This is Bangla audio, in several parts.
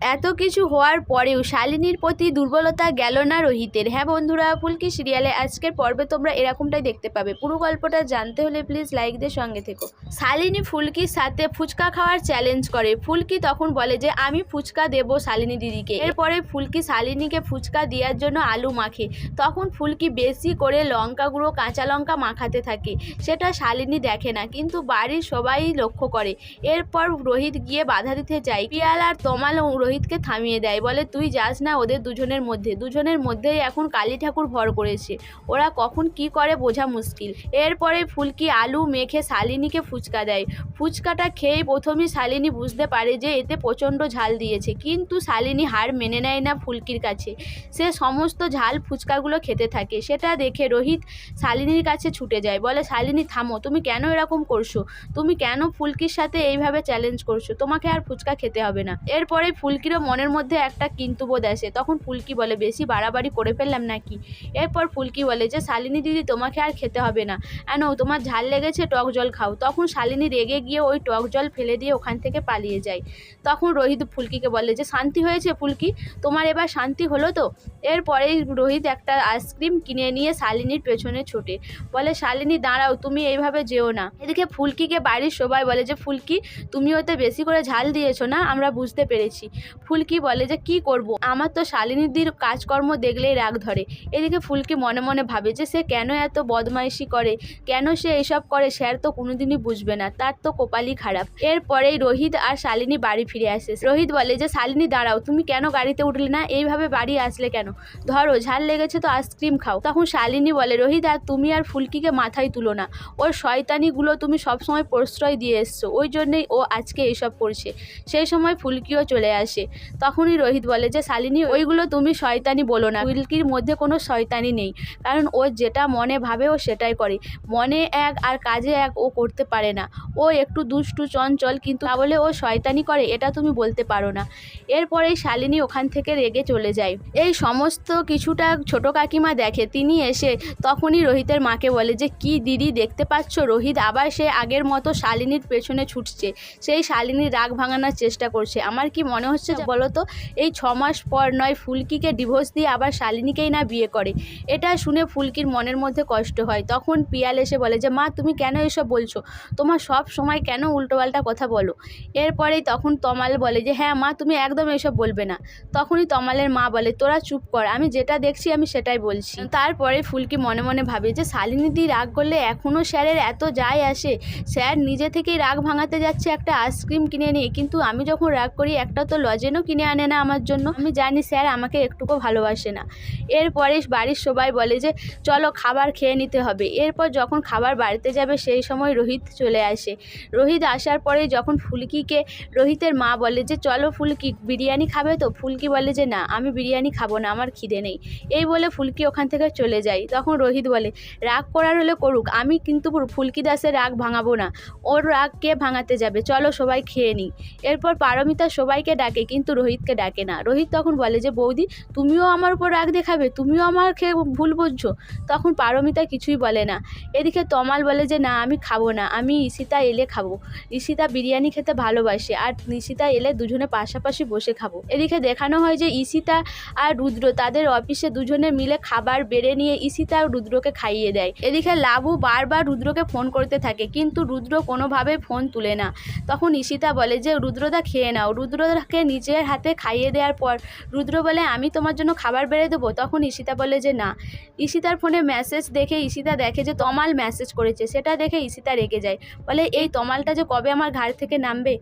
এত কিছু হওয়ার পরেও শালিনীর প্রতি দুর্বলতা গেল না রোহিতের। হ্যাঁ বন্ধুরা, ফুলকি সিরিয়ালে আজকের পর্বে তোমরা এরকমটাই দেখতে পাবে। পুরো গল্পটা জানতে হলে প্লিজ লাইক দিয়ে সঙ্গে থেকো। শালিনী ফুলকির সাথে ফুচকা খাওয়ার চ্যালেঞ্জ করে। ফুলকি তখন বলে যে, আমি ফুচকা দেবো শালিনী দিদিকে। এরপরে ফুলকি শালিনীকে ফুচকা দেওয়ার জন্য আলু মাখে। তখন ফুলকি বেশি করে লঙ্কা গুঁড়ো, কাঁচা লঙ্কা মাখাতে থাকে। সেটা শালিনী দেখে না, কিন্তু বাড়ির সবাই লক্ষ্য করে। এরপর রোহিত গিয়ে বাধা দিতে যায়। পিয়াল আর তমাল রোহিতকে থামিয়ে দেয়। বলে, তুই যাস না ওদের দুজনের মধ্যে। দুজনের মধ্যেই এখন কালী ঠাকুর ভর করেছে। ওরা কখন কি করে বোঝা মুশকিল। এরপরে ফুলকি আলু মেখে শালিনীকে ফুচকা দেয়। ফুচকাটা খেয়ে প্রথমেই শালিনী বুঝতে পারে যে এতে প্রচণ্ড ঝাল দিয়েছে। কিন্তু শালিনী হার মেনে নেয় না ফুলকির কাছে। সে সমস্ত ঝাল ফুচকাগুলো খেতে থাকে। সেটা দেখে রোহিত শালিনীর কাছে ছুটে যায়। বলে, শালিনী, থামো। তুমি কেন এরকম করছ? তুমি কেন ফুলকির সাথে এইভাবে চ্যালেঞ্জ করছ? তোমাকে আর ফুচকা খেতে হবে না। এরপরে ফুলকিরও মনের মধ্যে একটা কিন্তু বোধ আসে। তখন ফুলকি বলে, বেশি বাড়াবাড়ি করে ফেললাম নাকি? এরপর ফুলকি বলে, যে শালিনী দিদি, তোমাকে আর খেতে হবে না। কেন তোমার ঝাল লেগেছে, টক জল খাও। তখন শালিনী রেগে গিয়ে ওই টক জল ফেলে দিয়ে ওখান থেকে পালিয়ে যায়। তখন রোহিত ফুলকিকে বলে, যে শান্তি হয়েছে ফুলকি? তোমার এবার শান্তি হলো তো? এরপরেই রোহিত একটা আইসক্রিম কিনে নিয়ে শালিনীর পেছনে ছোটে। বলে, শালিনী, দাঁড়াও, তুমি এইভাবে যেও না। এদিকে ফুলকিকে বাড়ির সবাই বলে, যে ফুলকি, তুমি ওতে বেশি করে ঝাল দিয়েছ না? আমরা বুঝতে পেরেছি। ফুলকি বলে যে, কি করব? আমার তো শালিনীদির কাজকর্ম দেখলেই রাগ ধরে। এদিকে ফুলকি মনে মনে ভাবে যে, সে কেন এত বদমাইশি করে? কেন সে এসব করে? স্যার তো কোনোদিনই বুঝবে না। তার তো কপালই খারাপ। এরপরেই রোহিত আর শালিনী বাড়ি ফিরে আসে। রোহিত বলে যে, শালিনী, দাঁড়াও। তুমি কেন গাড়িতে উঠলে না? এইভাবে বাড়ি আসলে কেন? ধরো, ঝাল লেগেছে তো আইসক্রিম খাও। তখন শালিনী বলে, রোহিত, আর তুমি আর ফুলকিকে মাথায় তুলো না। ওর শয়তানিগুলো তুমি সবসময় প্রশ্রয় দিয়ে এসছো। ওই জন্যই ও আজকে এইসব করছে। সেই সময় ফুলকিও চলে আসে। তখনই রোহিত বলে, যে শালিনী, ওইগুলো তুমি শয়তানি বলো না। ফুলকির মধ্যে কোনো শয়তানি নেই। কারণ ও যেটা মনে ভাবে, ও সেটাই করে। মনে এক আর কাজে এক, ও করতে পারে না। ও একটু দুষ্টু, চঞ্চল, কিন্তু তা বলে ও শয়তানি করে, এটা তুমি বলতে পারো না। এরপরেই শালিনী ওখান থেকে রেগে চলে যায়। এই সমস্ত কিছুটা ছোট কাকিমা দেখে, তিনি এসে তখনই রোহিতের মাকে বলে, যে কি দিদি দেখতে পাচ্ছ? রোহিত আবার সে আগের মতো শালিনীর পেছনে ছুটছে। সেই শালিনীর রাগ ভাঙানোর চেষ্টা করছে। আমার কি মনে হচ্ছে যে বলো তো এই ছ মাস পর নয় ফুলকিকে ডিভোর্স দিয়ে আবার শালিনীকেই না বিয়ে করে। এটা শুনে ফুলকির মনের মধ্যে কষ্ট হয়। তখন পিয়াল এসে বলে যে মা তুমি কেন এসব বলছো? তোমার সব সময় কেন উল্টোপাল্টা কথা বলো? এরপরেই তখন তমাল বলে যে হ্যাঁ মা তুমি একদম এসব বলবে না। তখনই তমালের মা বলে তোরা চুপ কর আমি যেটা দেখছি আমি সেটাই বলছি। তারপরে ফুলকি মনে মনে ভাবে যে শালিনীদি রাগ করলে এখনও স্যারের এত যায় আসে। স্যার নিজে থেকেই রাগ ভাঙাতে যাচ্ছে একটা আইসক্রিম কিনে নিয়ে। কিন্তু আমি যখন রাগ করি একটা তো লজেনও কিনে আনে না আমার জন্য। আমি জানি স্যার আমাকে একটুকু ভালোবাসে না। এরপরে বাড়ির সবাই বলে যে, চলো খাবার খেয়ে নিতে হবে। এরপর যখন খাবার বাড়িতে যাবে, সেই সময় রোহিত চলে আসে। রোহিত আসার পরে যখন ফুলকিকে, রোহিতের মা বলে যে, চলো ফুলকি, বিরিয়ানি খাবে তো? ফুলকি বলে যে, না, আমি বিরিয়ানি খাব না, আমার খিদে নেই। এই বলে ফুলকি ওখান থেকে চলে যায়। তখন রোহিত বলে, রাগ করার হলে করুক, আমি কিন্তু ফুলকি দাসের রাগ ভাঙাবো না। ওর রাগ কে ভাঙাতে যাবে? চলো সবাই খেয়ে নিই। এরপর পারমিতা সবাইকে ডাকে কিন্তু রোহিতকে ডাকে না। রোহিত তখন বলে যে, বৌদি, তুমিও আমার উপর রাগ দেখাবে, তুমিও আমার খেয়ে ভুল বুঝছ। তখন পারমিতা কিছুই বলে না। এদিকে তমাল বলে যে, না, আমি খাব না, আমি ঈশিতা এলে খাব। ঈশিতা বিরিয়ানি খেতে ভালোবাসে আর ঈশিতা এলে দুজনে পাশাপাশি বসে খাব। এদিকে দেখানো হয় যে, ঈশিতা আর রুদ্র তাদের অফিসে দুজনে মিলে খাবার বেড়ে নিয়ে ঈশিতা রুদ্রকে খাইয়ে দেয়। এদিকে লাবু বারবার রুদ্রকে ফোন করতে থাকে, কিন্তু রুদ্র কোনোভাবে ফোন তুলে না। তখন ঈশিতা বলে যে, রুদ্রদা, খেয়ে নাও। রুদ্রদাকে নিজের হাতে খাইয়ে দেওয়ার পর রুদ্র বলে, আমি তোমার জন্য খাবার বেড়ে দেবো? তখন ঈশিতা বলে যে, না। ঈশিতার ফোনে মেসেজ দেখে ঈশিতা দেখে যে, তমাল মেসেজ করেছে। সেটা দেখে ঈশিতা রেগে যায়। বলে, এই তমালটা যে কবে আমার ঘাড় থেকে নামবে?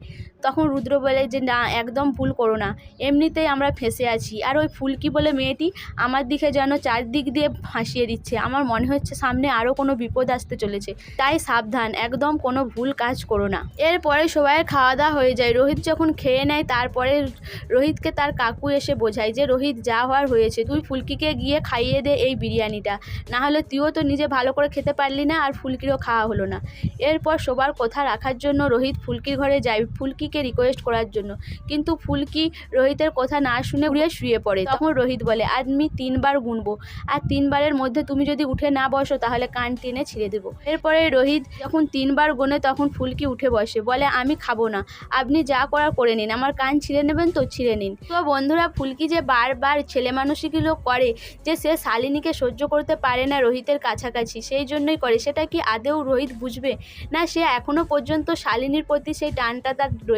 তখন রুদ্র বলে যে, না, একদম ভুল করো না। এমনিতেই আমরা ফেঁসে আছি। আর ওই ফুলকি বলে মেয়েটি আমার দিকে যেন চারদিক দিয়ে ফাঁসিয়ে দিচ্ছে। আমার মনে হচ্ছে সামনে আরও কোনো বিপদ আসতে চলেছে। তাই সাবধান, একদম কোনো ভুল কাজ করো না। এরপরে সবাইয়ের খাওয়া দাওয়া হয়ে যায়। রোহিত যখন খেয়ে নেয়, তারপরে রোহিতকে তার কাকু এসে বোঝায় যে, রোহিত, যা হওয়ার হয়েছে। তুই ফুলকিকে গিয়ে খাইয়ে দে এই বিরিয়ানিটা। না হলে তুইও তো নিজে ভালো করে খেতে পারলি না আর ফুলকিরও খাওয়া হলো না। এরপর সবার কথা রাখার জন্য রোহিত ফুলকির ঘরে যায়। ফুলকিকে ফুলকিকে রিকোয়েস্ট করার জন্য। কিন্তু ফুলকি রোহিতের কথা না শুনে উড়িয়ে শুয়ে পড়ে। তখন রোহিত বলে আমি তিনবার গুনবো। আর তিনবারের মধ্যে তুমি যদি উঠে না বসো, তাহলে কান টেনে ছিঁড়ে দেবো। এরপরে রোহিত যখন তিনবার গোনে, তখন ফুলকি উঠে বসে। বলে, আমি খাব না। আপনি যা করার করে নিন। আমার কান ছিঁড়ে নেবেন তো ছিঁড়ে নিন। তো বন্ধুরা ফুলকি যে বারবার ছেলে মানুষগুলো করে, যে সে শালিনীকে সহ্য করতে পারে না রোহিতের কাছাকাছি, সেই জন্যই করে। সেটা কি আদেও রোহিত বুঝবে? না, সে এখনও পর্যন্ত শালিনীর প্রতি সেই টানটা তার